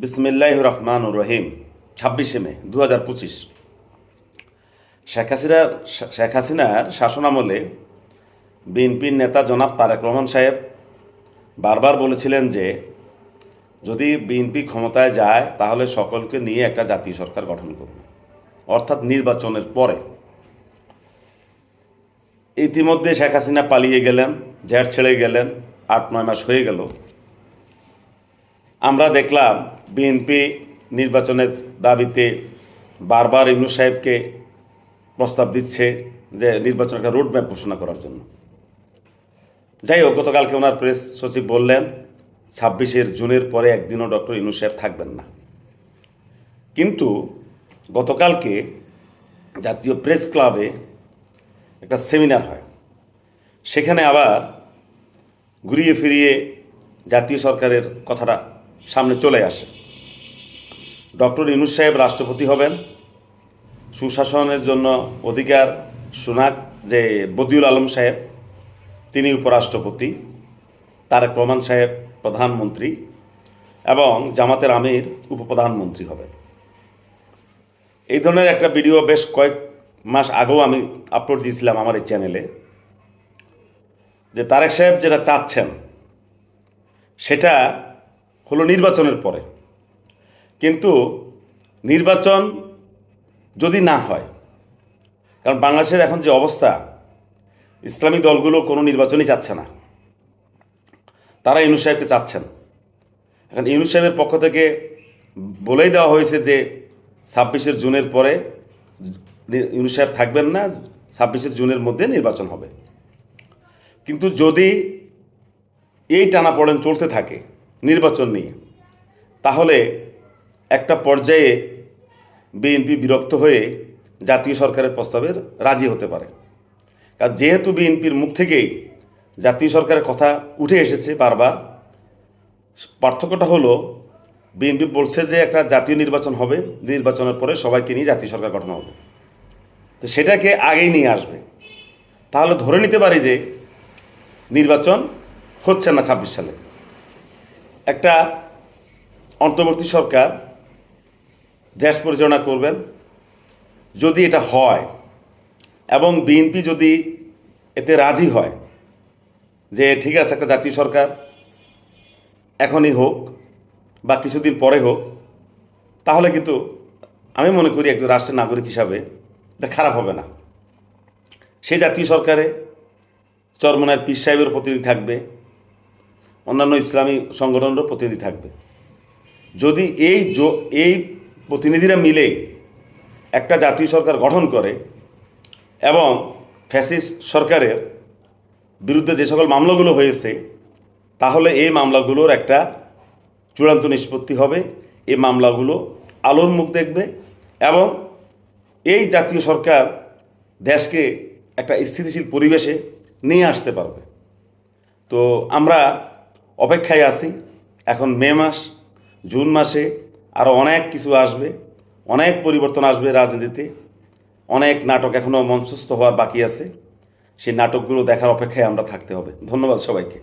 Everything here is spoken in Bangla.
বিসমিল্লাহ রহমান রহিম, ছাব্বিশে মে দু হাজার পঁচিশ। শেখ হাসিনার শেখ হাসিনার শাসনামলে বিএনপির নেতা জনাব তারেক রহমান সাহেব বারবার বলেছিলেন যে, যদি বিএনপি ক্ষমতায় যায়, তাহলে সকলকে নিয়ে একটা জাতীয় সরকার গঠন করবে। অর্থাৎ নির্বাচনের পরে। ইতিমধ্যে শেখ হাসিনা পালিয়ে গেলেন জেট ছেড়ে গেলেন, আট, নয় মাস হয়ে গেল। আমরা দেখলাম বিএনপি নির্বাচনের দাবিতে বারবার ইউনু সাহেবকে প্রস্তাব দিচ্ছে যে নির্বাচন একটা রোডম্যাপ ঘোষণা করার জন্য। যাই হোক, গতকালকে ওনার প্রেস সচিব বললেন, ছাব্বিশের জুনের পরে একদিনও ডক্টর ইনু সাহেব থাকবেন না। কিন্তু গতকালকে জাতীয় প্রেস ক্লাবে একটা সেমিনার হয়। সেখানে আবার ঘুরিয়ে ফিরিয়ে জাতীয় সরকারের কথাটা সামনে চলে আসে। ডক্টর ইনুস সাহেব রাষ্ট্রপতি হবেন। সুশাসনের জন্য অধিকার সুনাক যে বদিউল আলম সাহেব, তিনি উপরাষ্ট্রপতি, তারেক রহমান সাহেব প্রধানমন্ত্রী এবং জামাতের আমির উপপ্রধানমন্ত্রী হবেন। এই ধরনের একটা ভিডিও বেশ কয়েক মাস আগেও আমি আপলোড দিয়েছিলাম আমার এই চ্যানেলে, যে তারেক সাহেব যেটা চাচ্ছেন, সেটা হলো নির্বাচনের পরে। কিন্তু নির্বাচন যদি না হয়, কারণ বাংলাদেশের এখন যে অবস্থা, ইসলামী দলগুলো কোনো নির্বাচনই চাচ্ছে না। তারা ইউনুস সাহেবকে চাচ্ছেন। এখন ইউনুস সাহেবের পক্ষ থেকে বলেই দেওয়া হয়েছে যে ছাব্বিশের জুনের পরে ইউনুস সাহেব থাকবেন না, ছাব্বিশের জুনের মধ্যে নির্বাচন হবে। কিন্তু যদি এই টানাপড়েন চলতে থাকে নির্বাচন নিয়ে। তাহলে একটা পর্যায়ে বিএনপি বিরক্ত হয়ে জাতীয় সরকারের প্রস্তাবের রাজি হতে পারে। কারণ যেহেতু বিএনপির মুখ থেকেই জাতীয় সরকারের কথা উঠে এসেছে বারবার, পার্থক্যটা হলো বিএনপি বলছে যে একটা জাতীয় নির্বাচন হবে, নির্বাচনের পরে সবাইকে নিয়ে জাতীয় সরকার গঠন হবে। তো সেটাকে আগেই নিয়ে আসবে। তাহলে ধরে নিতে পারি যে নির্বাচন হচ্ছে না ছাব্বিশ সালে। একটা অন্তর্বর্তী সরকার দেশ পরিচালনা করবেন, যদি এটা হয় এবং বিএনপি যদি এতে রাজি হয় যে ঠিক আছে, একটা জাতীয় সরকার এখনই হোক বা কিছুদিন পরে হোক, তাহলে কিন্তু আমি মনে করি একজন রাষ্ট্রের নাগরিক হিসাবে এটা খারাপ হবে না। সেই জাতীয় সরকারে চরমনার পীর সাহেবের প্রতিনিধি থাকবে অন্যান্য ইসলামী সংগঠনেরও প্রতিনিধি থাকবে। যদি এই এই প্রতিনিধিরা মিলে একটা জাতীয় সরকার গঠন করে এবং ফ্যাসিস্ট সরকারের বিরুদ্ধে যে সকল মামলাগুলো হয়েছে, তাহলে এই মামলাগুলোর একটা চূড়ান্ত নিষ্পত্তি হবে, এই মামলাগুলো আলোর মুখ দেখবে এবং এই জাতীয় সরকার দেশকে একটা স্থিতিশীল পরিবেশে নিয়ে আসতে পারবে। তো আমরা অপেক্ষায় আছি। এখন মে মাস, জুন মাসে আরও অনেক কিছু আসবে, অনেক পরিবর্তন আসবে রাজনীতিতে, অনেক নাটক এখনও মঞ্চস্থ হওয়ার বাকি আছে। সেই নাটকগুলো দেখার অপেক্ষায় আমরা থাকতে হবে। ধন্যবাদ সবাইকে।